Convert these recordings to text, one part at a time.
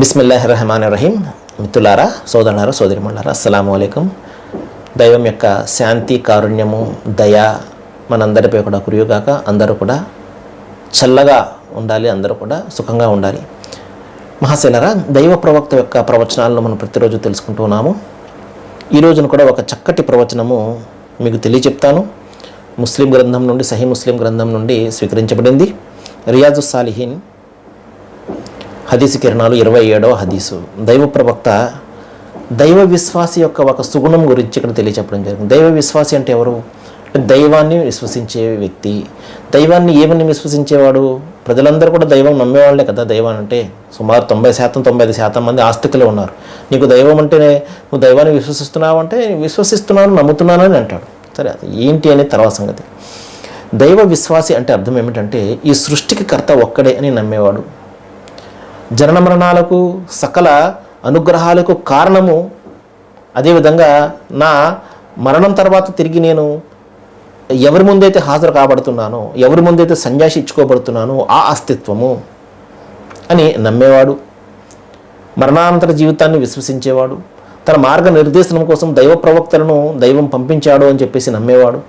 బిస్మిల్లాహ్ రహమాన్ రహీం మిత్రులారా సోదరులారా సోదరిమణులారా అస్సలం అయికం దైవం యొక్క శాంతి కారుణ్యము దయ మనందరిపై కూడా కురియుగాక అందరూ కూడా చల్లగా ఉండాలి అందరూ కూడా సుఖంగా ఉండాలి. మహాసేనరా దైవ ప్రవక్త యొక్క ప్రవచనాలను మనం ప్రతిరోజు తెలుసుకుంటూ ఉన్నాము. ఈ రోజున కూడా ఒక చక్కటి ప్రవచనము మీకు తెలియచెప్తాను. ముస్లిం గ్రంథం నుండి సహీ ముస్లిం గ్రంథం నుండి స్వీకరించబడింది. రియాజు సాలిహీన్ హదీసు కిరణాలు ఇరవై ఏడవ హదీసు. దైవ ప్రవక్త దైవ విశ్వాసి యొక్క ఒక సుగుణం గురించి ఇక్కడ తెలియచెప్పడం జరిగింది. దైవ విశ్వాసి అంటే ఎవరు? దైవాన్ని విశ్వసించే వ్యక్తి. దైవాన్ని ఏమని విశ్వసించేవాడు? ప్రజలందరూ కూడా దైవం నమ్మేవాళ్ళే కదా దైవం అంటే. సుమారు తొంభై శాతం తొంభై ఐదు శాతం మంది ఆస్తికులు ఉన్నారు. నీకు దైవం అంటే నువ్వు దైవాన్ని విశ్వసిస్తున్నావు అంటే విశ్వసిస్తున్నాను నమ్ముతున్నాను అని అంటాడు. సరే అది ఏంటి అనేది తర్వాత సంగతి. దైవ విశ్వాసి అంటే అర్థం ఏమిటంటే ఈ సృష్టికి కర్త ఒక్కడే అని నమ్మేవాడు. జనన మరణాలకు సకల అనుగ్రహాలకు కారణము. అదేవిధంగా నా మరణం తర్వాత తిరిగి నేను ఎవరి ముందైతే హాజరు కాబడుతున్నానో ఎవరి ముందైతే సన్యాసి ఇచ్చుకోబడుతున్నానో ఆ అస్తిత్వము అని నమ్మేవాడు. మరణానంతర జీవితాన్ని విశ్వసించేవాడు. తన మార్గ నిర్దేశనం కోసం దైవ ప్రవక్తలను దైవం పంపించాడు అని చెప్పేసి నమ్మేవాడు.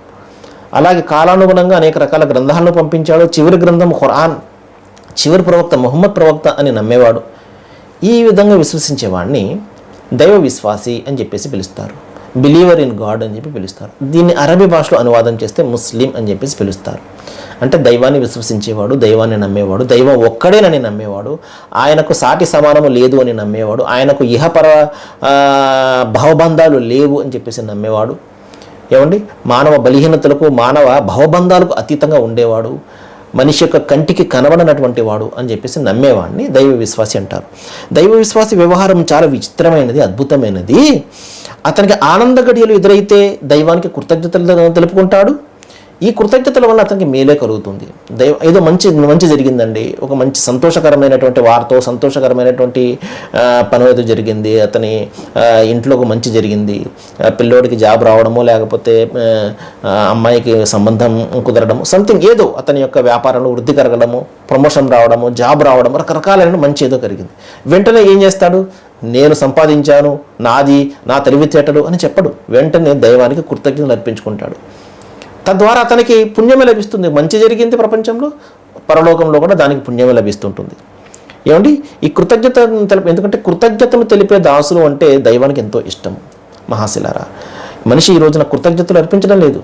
అలాగే కాలానుగుణంగా అనేక రకాల గ్రంథాలను పంపించాడు. చివరి గ్రంథం ఖురాన్. చివరి ప్రవక్త మొహమ్మద్ ప్రవక్త అని నమ్మేవాడు. ఈ విధంగా విశ్వసించేవాడిని దైవ విశ్వాసి అని చెప్పేసి పిలుస్తారు. బిలీవర్ ఇన్ గాడ్ అని చెప్పి పిలుస్తారు. దీన్ని అరబీ భాషలో అనువాదం చేస్తే ముస్లిం అని చెప్పేసి పిలుస్తారు. అంటే దైవాన్ని విశ్వసించేవాడు దైవాన్ని నమ్మేవాడు దైవం ఒక్కడేనని నమ్మేవాడు ఆయనకు సాటి సమానము లేదు అని నమ్మేవాడు ఆయనకు ఇహపర భావబంధాలు భవబంధాలు లేవు అని చెప్పేసి నమ్మేవాడు. ఏమండి? మానవ బలహీనతలకు మానవ భవబంధాలకు అతీతంగా ఉండేవాడు. మనిషి యొక్క కంటికి కనబడనటువంటి వాడు అని చెప్పేసి నమ్మేవాడిని దైవ విశ్వాసి అంటారు. దైవ విశ్వాసి వ్యవహారం చాలా విచిత్రమైనది అద్భుతమైనది. అతనికి ఆనంద గడియలు ఎదురైతే దైవానికి కృతజ్ఞతలు తెలుపుకుంటాడు. ఈ కృతజ్ఞతల వల్ల అతనికి మేలే కలుగుతుంది. దైవ ఏదో మంచి మంచి జరిగిందండి. ఒక మంచి సంతోషకరమైనటువంటి వార్తో సంతోషకరమైనటువంటి పని ఏదో జరిగింది. అతని ఇంట్లో ఒక మంచి జరిగింది. పిల్లోడికి జాబ్ రావడము లేకపోతే అమ్మాయికి సంబంధం కుదరడము సంథింగ్ ఏదో అతని యొక్క వ్యాపారంలో వృద్ధి కరగడము ప్రమోషన్ రావడము జాబ్ రావడము రకరకాలైన మంచి ఏదో కలిగింది. వెంటనే ఏం చేస్తాడు? నేను సంపాదించాను నాది నా తెలివితేటలు అని చెప్పడు. వెంటనే దైవానికి కృతజ్ఞతలు అర్పించుకుంటాడు. తద్వారా అతనికి పుణ్యమే లభిస్తుంది. మంచి జరిగింది ప్రపంచంలో పరలోకంలో కూడా దానికి పుణ్యమే లభిస్తుంటుంది. ఏమండి? ఈ కృతజ్ఞత తెలిపే ఎందుకంటే కృతజ్ఞతను తెలిపే దాసులు అంటే దైవానికి ఎంతో ఇష్టం. మహాశిలారా మనిషి ఈ రోజున కృతజ్ఞతలు అర్పించడం లేదు.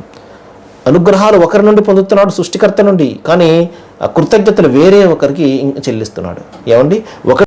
అనుగ్రహాలు ఒకరి నుండి పొందుతున్నాడు సృష్టికర్త నుండి. కానీ ఆ కృతజ్ఞతలు వేరే ఒకరికి చెల్లిస్తున్నాడు. ఏమండి? ఒక